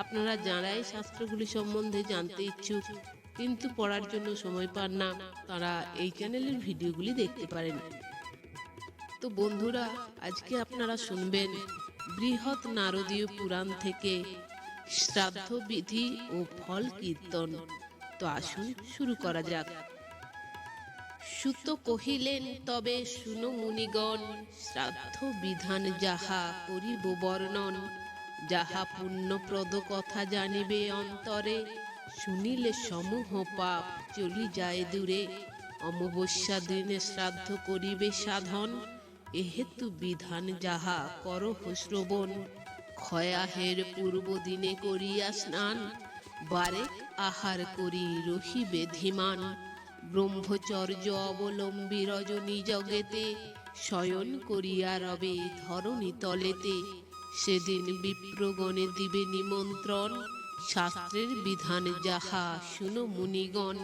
আপনারা যারা এই শাস্ত্রগুলি সম্বন্ধে জানতে ইচ্ছুক, কিন্তু পড়ার জন্য সময় পান না, তারা এই চ্যানেলের ভিডিওগুলি দেখতে পারেন। তো বন্ধুরা, আজকে আপনারা শুনবেন বৃহৎ নারদীয় পুরাণ থেকে শ্রাদ্ধ বিধি ও ফল কীর্তন। তো আসুন শুরু করা যাক। সুত কহিলেন, তবে শুনো মুনিগণ, শ্রাদ্ধ বিধান যাহা করিব বর্ণন যাহা পুণ্যপ্রদ কথা জানিবে অন্তরে, শুনিলে সমূহ পাপ চলি যায় দূরে। অমাবস্যা দিনে শ্রাদ্ধ করিবে সাধন, এহেতু বিধান যাহা করহ শ্রবণ। ক্ষয়াহের পূর্ব দিনে করিয়া স্নান বারেক আহার করি রহিবে ধীমান। ব্রহ্মচর্য অবলম্বী রজনী জগেতে, শয়ন করিয়া রবে ধরণী তলেতে। সেদিন বিপ্রগণে দিবে নিমন্ত্রণ, শাস্ত্রের বিধান যাহা শুনো মুনিগণ।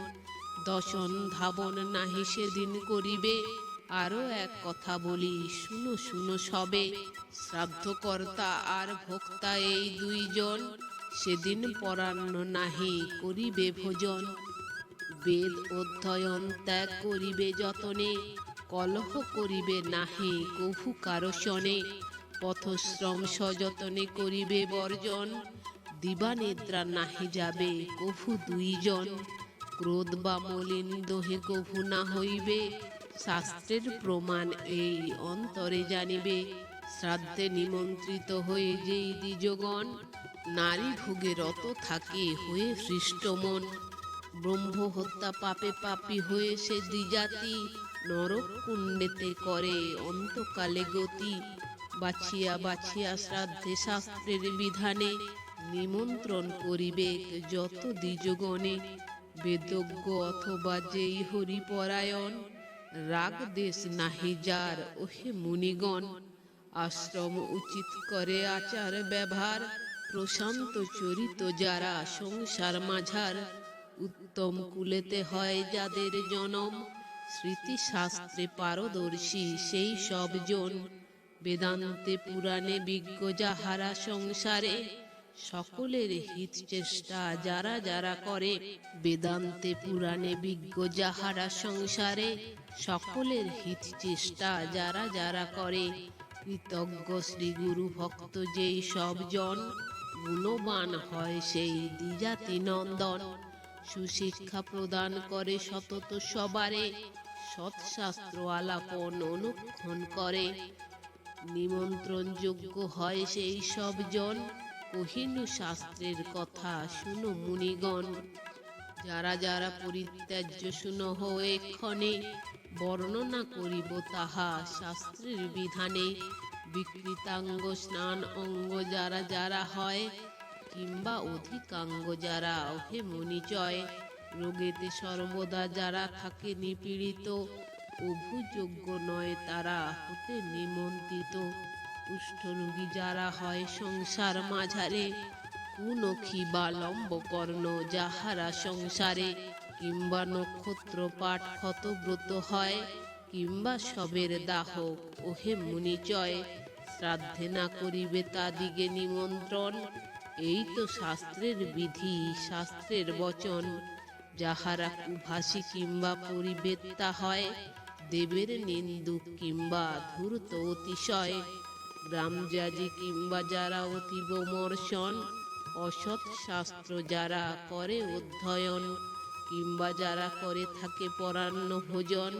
দশন ধাবন নাহি সেদিন করিবে আরও এক কথা বলি, শুনো শুনো সবে। শ্রাদ্ধকর্তা আর ভোক্তা এই দুইজন, সেদিন পরান্ন নাহি করিবে ভোজন। বেদ অধ্যয়ন ত্যাগ করিবে যতনে, কলহ করিবে নাহি কভু কারশনে পথশ্রম সযতনে করিবে বর্জন। দিবানিদ্রা নাহি যাবে কভু দুইজন। ক্রোধ বা মলিন দোহে কভু না হইবে। শাস্ত্রের প্রমাণ এই অন্তরে জানিবে। শ্রাদ্ধে নিমন্ত্রিত হয়ে যেই দ্বিজগণ। নারী ভোগে রত থাকে হয়ে সৃষ্টমন ব্রহ্ম হত্যা পাপে পাপী হয়ে সে দ্বিজাতি। নরক কুণ্ডেতে করে অন্তকালে গতি। বাছিয়া বাছিয়া শ্রাদ্ধে শাস্ত্রের বিধানে নিমন্ত্রণ করিবে যত দ্বিজগণে। বেদজ্ঞ অথবা যেই হরিপরায়ণ রাগ দেশ নাহি যার, ওহে মুনিগণ, আশ্রম উচিত করে আচার ব্যবহার, প্রশান্ত চরিত যারা সংসার মাঝার, উত্তম কুলেতে হয় যাদের জনম। স্মৃতিশাস্ত্রে পারদর্শী সেই সব জন বেদান্তে, পুরাণে, বিজ্ঞ যাহারা সংসারে, সকলের হিত চেষ্টা যারা যারা করে। বেদান্তে, পুরাণে, বিজ্ঞ যাহারা সংসারে, সকলের হিত চেষ্টা যারা যারা করে। কৃতজ্ঞ শ্রী গুরু ভক্ত যেই সব জন গুণবান হয় সেই দ্বিজাতি নন্দন। সুশিক্ষা প্রদান করে সতত সবারে সৎশাস্ত্র আলাপন অনুক্ষণ করে। নিমন্ত্রণযোগ্য হয় সেই সব জন। কহিনু শাস্ত্রের কথা শুনো মুনিগণ। যারা যারা পরিত্যাজ্য শুনো হয়ে ক্ষণে বর্ণনা করিব তাহা শাস্ত্রের বিধানে। বিকৃতাঙ্গ স্নান অঙ্গ যারা যারা হয়, কিংবা অধিকাঙ্গ যারা ওহে মনিচয়। রোগেতে সর্বদা যারা থাকে নিপীড়িত অভুযোগ্য নয়, তারা হতে নিমন্ত্রিত। কুষ্ঠরোগী যারা হয় সংসার মাঝারে, কুনখী বা লম্বকর্ণ যাহারা সংসারে কিংবা নক্ষত্র পাঠ ক্ষতব্রত হয়, কিংবা সবের দাহ, ওহে মুনিচয়, শ্রাদ্ধে না করিবে তা তাদিগে নিমন্ত্রণ। এই তো শাস্ত্রের বিধি, শাস্ত্রের বচন। যাহারা কুভাসী কিংবা পরিবেত্তা হয় দেবের নিন্দুক কিংবা ধূর্ত অতিশয়। গ্রামজাজি কিংবা যারা অতীব মর্ষণ, অসৎ শাস্ত্র যারা করে অধ্যয়ন, কিংবা যারা করে থাকে পরান্ন ভোজন,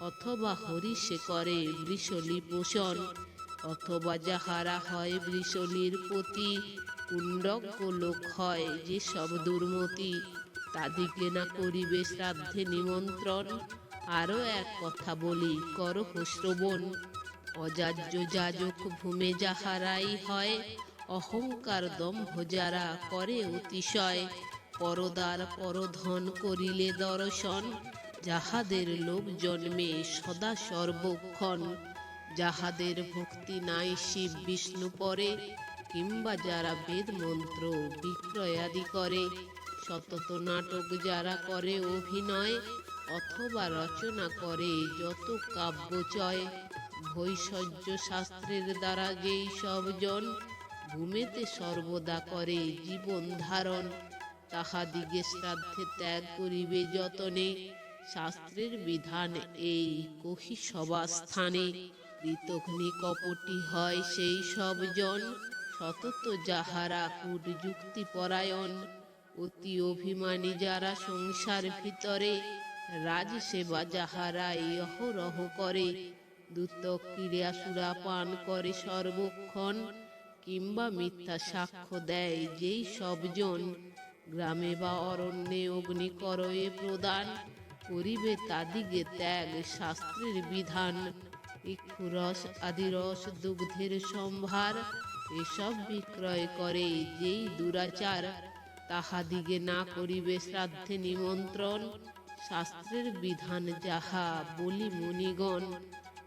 অথবা হরিষে করে বৃষলি পোষণ অথবা যাহারা হয় বৃষলির প্রতি কুণ্ডজ্ঞ লোক হয় যে সব দুর্মতি, তাদিকে না করিবে শ্রাদ্ধে নিমন্ত্রণ আরও এক কথা বলি, কর শ্রবণ। অযাজ্য যাজক ভূমে যাহারাই হয়, অহংকার দম্ভ যারা করে অতিশয়। পরদার পরধন করিলে দর্শন, যাহাদের লোক জন্মে সদা সর্বক্ষণ। যাহাদের ভক্তি নাই শিব বিষ্ণু পরে, কিংবা যারা বেদ মন্ত্র বিক্রয় আদি করে। সতত নাটক যারা করে অভিনয় অথবা রচনা করে যত কাব্যচয় ভৈষজ্য শাস্ত্রের দ্বারা যেই সবজন ভূমেতে সর্বদা করে জীবন ধারণ তাহাদিগে শ্রাদ্ধে ত্যাগ করিবে যতনে, শাস্ত্রের বিধান এই কহি সবা স্থানে ঋতগ্নি কপটি হয় সেই সবজন সতত যাহারা কূট যুক্তি পরায়ণ, অতি অভিমানী যারা সংসার ভিতরে রাজ সেবা যাহারা অহরহ করে, দূত ক্রীড়া সুরা পান করে সর্বক্ষণ, কিংবা মিথ্যা সাক্ষ্য দেয় যেই সবজন গ্রামে বা অরণ্যে অগ্নি করয়ে প্রদান, করিবে তাদিগে ত্যাগ শাস্ত্রের বিধান। ইক্ষুরস আদি রস, দুগ্ধের সম্ভার, এসব বিক্রয় করে যেই দুরাচার, তাহাদিগে না করিবে শ্রাদ্ধে নিমন্ত্রণ। শাস্ত্রের বিধান যাহা বলি মুনিগণ,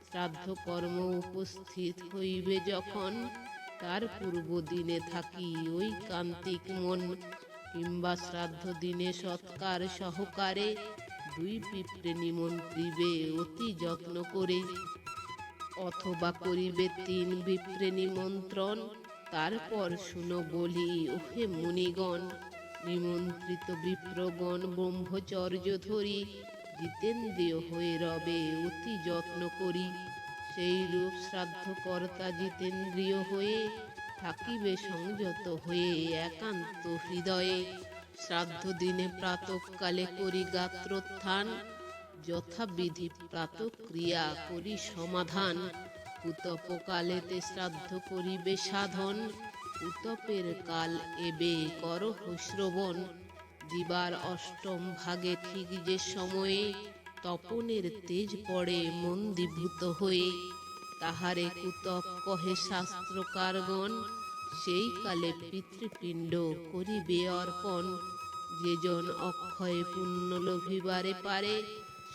শ্রাদ্ধ কর্ম উপস্থিত হইবে যখন, তার পূর্ব দিনে থাকি ওই কান্তিক মন, কিংবা শ্রাদ্ধ দিনে সৎকার সহকারে দুই পিঁপড়ে নিমন্ত্রিবে, অতি যত্ন করে। অথবা করিবে তিন বিপ্রে নিমন্ত্রণ, তারপর শুনো বলি, ওহে মুনিগণ নিমন্ত্রিত বিপ্রগণ ব্রহ্মচর্য ধরি, জিতেন্দ্রিয় হয়ে রবে অতি যত্ন করি। সেই রূপ শ্রাদ্ধকর্তা জিতেন্দ্রিয় হয়ে থাকিবে সংযত হয়ে একান্ত হৃদয়ে। শ্রাদ্ধ দিনে প্রাতকালে করি গাত্রোত্থান, যথাবিধি প্রাতক্রিয়া করি সমাধান। উতপকালেতে শ্রাদ্ধ করিবে সাধন উতপের কাল এবে করহ শ্রবণ। দিবার অষ্টম ভাগে ঠিক যে সময়ে তপনের তেজ পড়ে মন্দিভূত হয়ে। তাহারে কুতপ কহে শাস্ত্রকারগণ, সেই কালে পিতৃপিণ্ড করিবে অর্পণ। যেজন অক্ষয় পুণ্য লোভিবারে পারে,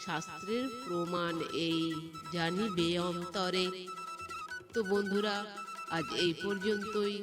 শাস্ত্রের প্রমাণ এই জানিবে অন্তরে। তো বন্ধুরা, আজ এই পর্যন্তই।